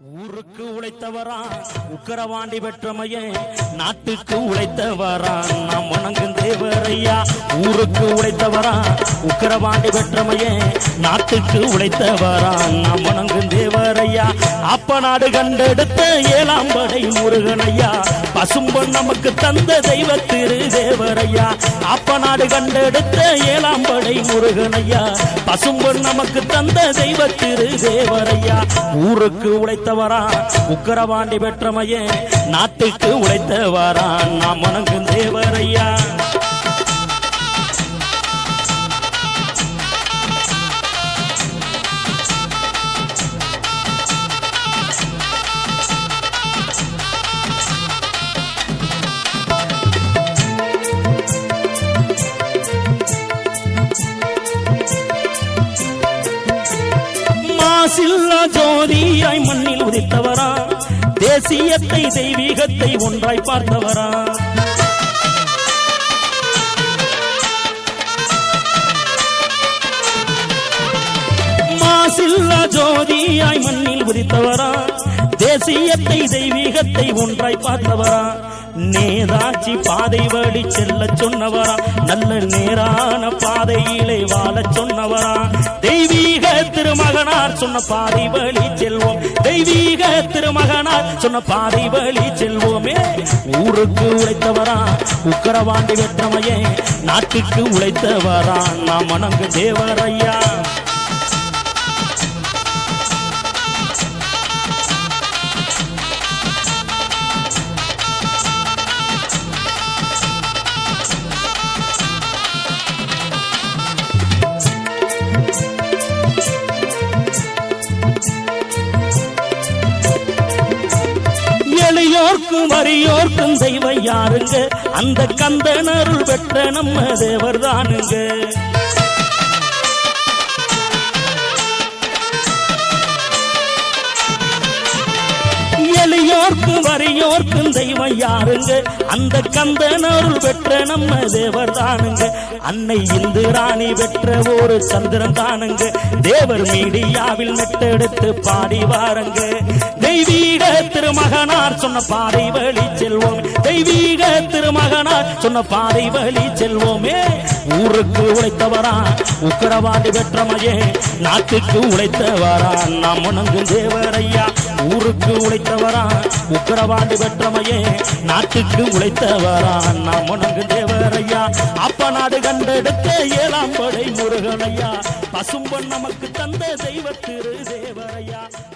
ஊருக்கு உழைத்தவரா உக்கரவாண்டி பெற்றமையே நாட்டுக்கு உழைத்தவரா நாம் வணங்கு தேவரையா ஊருக்கு உழைத்தவரா? உக்கரவாண்டி பெற்றமையே நாட்டுக்கு உழைத்தவரா? நாம் வணங்கும் தேவரையா அப்ப நாடு கண்டெடுத்த ஏழாம் படை முருகனையா? பசும்பொன் நமக்கு தந்த தெய்வ திரு தேவரையா? அப்ப நாடு கண்டெடுத்த ஏழாம் படை முருகனையா? பசும்பொன் நமக்கு தந்த தெய்வ திரு தேவரையா? ஊருக்கு உழைத்தவரா? உக்கரவாண்டி பெற்றமையே நாட்டுக்கு உழைத்தவரா? நாம் வணங்கும் தேவரையா. மாசில்லா ஜோதியாய் மண்ணில் உதித்தவரா? தேசியத்தை தெய்வீகத்தை ஒன்றாய் பார்த்தவரா? மாசில்லா ஜோதியாய் மண்ணில் உதித்தவரா? தேசியத்தை தெய்வீகத்தை ஒன்றாய் பார்த்தவரா? நேதாச்சி பாதை வழி செல்ல சொன்னவரா? நல்ல நேரான பாதையிலே வாழ சொன்னவரா? தெய்வீக திருமகனார் சொன்ன பாதி வழி செல்வோம். தெய்வீக திருமகனார் சொன்ன பாதி வழி செல்வோமே. ஊருக்கு உழைத்தவரா உக்கரவாண்டி வெற்றமையே நாட்டுக்கு உழைத்தவரா நாம் வணங்கு தேவரையா எளியோர்க்கும் வறியோர்க்கும் செய்வ யாருங்க? அந்த கந்தன் அருள் பெற்ற நம்ம தேவர் தானுங்க. எளியோர்க்கும் வரியோர்க்கும் தெய்வம் யாருங்க? அந்த கந்தன் அருள் பெற்ற நம்ம தேவர் தானுங்க. அன்னை இந்து ராணி பெற்ற ஒரு சந்திரன் தானுங்க. தேவர் மீடியாவில் மெட்டெடுத்து பாடி வாருங்க. தெய்வீக திருமகனார் சொன்ன பாதை வழி செல்வோம். தெய்வீக திருமகனார் சொன்ன பாதை வழி செல்வோமே. ஊருக்கு உழைத்தவரா உக்கரவாதி வெற்றமையே. நாட்டுக்கு உழைத்தவரா நாம் உணங்கும் தேவரையா. ஊருக்கு உழைத்தவரா உக்கரவாண்டி வெற்றமையே. நாட்டுக்கு உழைத்தவரா நாம் உணங்கும் தேவரையா. அப்ப நாடு கண்டெடுத்த ஏழாம் படை முருகனையா. பசும்பொன் நமக்கு தந்த தெய்வ திரு தேவரையா.